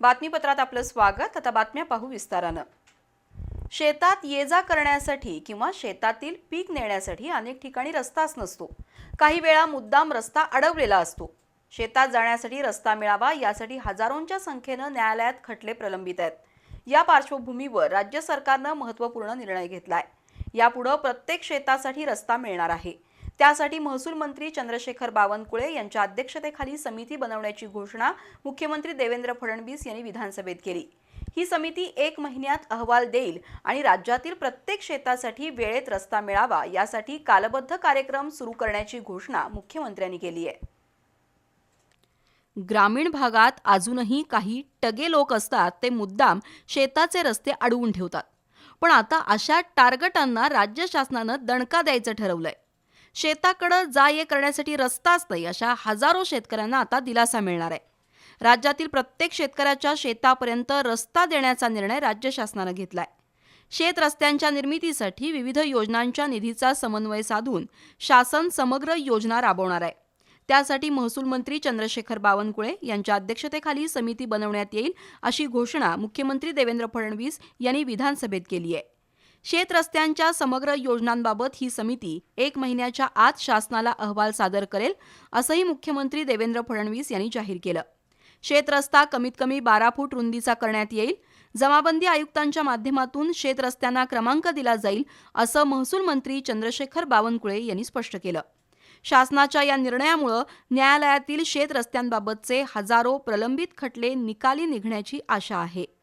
बातमीपत्रात आपलं स्वागत. आता बातम्या पाहू विस्तारानं. शेतात ये जा करण्यासाठी किंवा शेतातील पीक नेण्यासाठी अनेक ठिकाणी रस्ताच नसतो. काही वेळा मुद्दाम रस्ता अडवलेला असतो. शेतात जाण्यासाठी रस्ता मिळावा यासाठी हजारोंच्या संख्येनं न्यायालयात खटले प्रलंबित आहेत. या पार्श्वभूमीवर राज्य सरकारनं महत्त्वपूर्ण निर्णय घेतला आहे यापुढं प्रत्येक शेतासाठी रस्ता मिळणार आहे. त्यासाठी महसूल मंत्री चंद्रशेखर बावनकुळे यांच्या अध्यक्षतेखाली समिती बनवण्याची घोषणा मुख्यमंत्री देवेंद्र फडणवीस यांनी विधानसभेत केली. ही समिती एक महिन्यात अहवाल देईल आणि राज्यातील प्रत्येक शेतासाठी वेळेत रस्ता मिळावा यासाठी कालबद्ध कार्यक्रम सुरू करण्याची घोषणा मुख्यमंत्र्यांनी केली आहे. ग्रामीण भागात अजूनही काही टगे लोक असतात ते मुद्दाम शेताचे रस्ते अडवून ठेवतात. पण आता अशा टार्गटांना राज्य शासनानं दणका द्यायचं ठरवलंय. शेताकडं जा ये करण्यासाठी रस्ताच नाही अशा हजारो शेतकऱ्यांना आता दिलासा मिळणार आहे. राज्यातील प्रत्येक शेतकऱ्याच्या शेतापर्यंत रस्ता देण्याचा निर्णय राज्य शासनानं घेतलाय. शेत रस्त्यांच्या निर्मितीसाठी विविध योजनांच्या निधीचा समन्वय साधून शासन समग्र योजना राबवणार आहे. त्यासाठी महसूल मंत्री चंद्रशेखर बावनकुळे यांच्या अध्यक्षतेखाली समिती बनवण्यात येईल अशी घोषणा मुख्यमंत्री देवेंद्र फडणवीस यांनी विधानसभेत केली आहे. शेत रस्त्यांच्या समग्र योजनांबाबत ही समिती एक महिन्याच्या आत शासनाला अहवाल सादर करेल असंही मुख्यमंत्री देवेंद्र फडणवीस यांनी जाहीर केलं. शेत रस्ता कमीत कमी बारा फूट रुंदीचा करण्यात येईल. जमाबंदी आयुक्तांच्या माध्यमातून शेत रस्त्यांना क्रमांक दिला जाईल असं महसूल मंत्री चंद्रशेखर बावनकुळे यांनी स्पष्ट केलं. शासनाच्या या निर्णयामुळं न्यायालयातील शेत रस्त्यांबाबतचे हजारो प्रलंबित खटले निकाली निघण्याची आशा आहे.